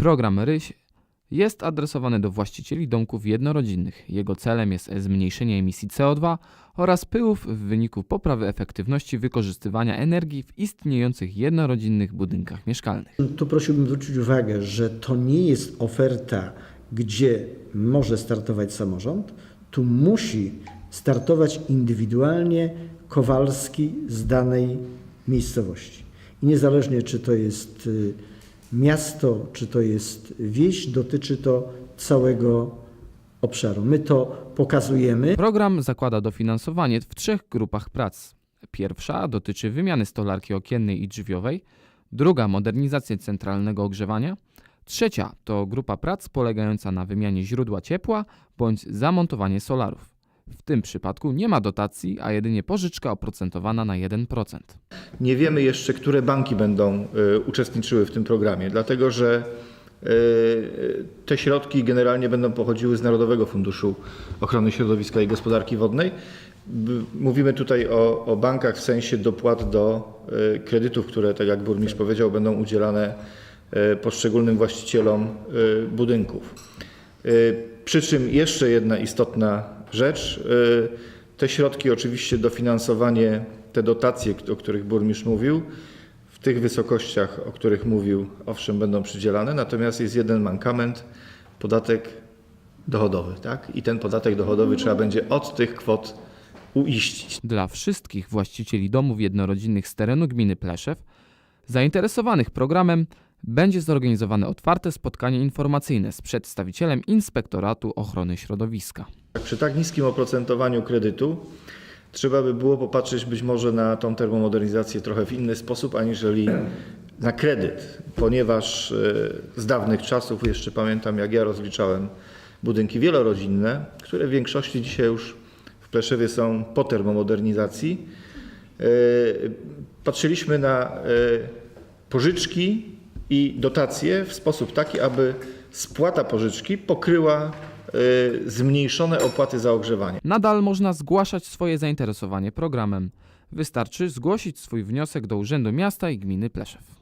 Program RYŚ jest adresowany do właścicieli domków jednorodzinnych. Jego celem jest zmniejszenie emisji CO2 oraz pyłów w wyniku poprawy efektywności wykorzystywania energii w istniejących jednorodzinnych budynkach mieszkalnych. Tu prosiłbym zwrócić uwagę, że to nie jest oferta, gdzie może startować samorząd. Tu musi startować indywidualnie Kowalski z danej miejscowości. I niezależnie czy to jest y, miasto, czy to jest wieś, dotyczy to całego obszaru. My to pokazujemy. Program zakłada dofinansowanie w trzech grupach prac. Pierwsza dotyczy wymiany stolarki okiennej i drzwiowej, druga modernizacji centralnego ogrzewania, trzecia to grupa prac polegająca na wymianie źródła ciepła bądź zamontowanie solarów. W tym przypadku nie ma dotacji, a jedynie pożyczka oprocentowana na 1%. Nie wiemy jeszcze, które banki będą y, uczestniczyły w tym programie, dlatego że y, te środki generalnie będą pochodziły z Narodowego Funduszu Ochrony Środowiska i Gospodarki Wodnej. Mówimy tutaj o, o bankach w sensie dopłat do y, kredytów, które, tak jak burmistrz powiedział, będą udzielane y, poszczególnym właścicielom y, budynków. Y, Przy czym jeszcze jedna istotna rzecz. y, Te środki, oczywiście dofinansowanie, te dotacje, o których burmistrz mówił, w tych wysokościach, o których mówił, owszem, będą przydzielane, natomiast jest jeden mankament, podatek dochodowy. Tak? I ten podatek dochodowy trzeba będzie od tych kwot uiścić. Dla wszystkich właścicieli domów jednorodzinnych z terenu gminy Pleszew zainteresowanych programem będzie zorganizowane otwarte spotkanie informacyjne z przedstawicielem Inspektoratu Ochrony Środowiska. Przy tak niskim oprocentowaniu kredytu trzeba by było popatrzeć być może na tą termomodernizację trochę w inny sposób, aniżeli na kredyt, ponieważ e, z dawnych czasów jeszcze pamiętam, jak ja rozliczałem budynki wielorodzinne, które w większości dzisiaj już w Pleszewie są po termomodernizacji. E, Patrzyliśmy na e, pożyczki i dotacje w sposób taki, aby spłata pożyczki pokryła zmniejszone opłaty za ogrzewanie. Nadal można zgłaszać swoje zainteresowanie programem. Wystarczy zgłosić swój wniosek do Urzędu Miasta i Gminy Pleszew.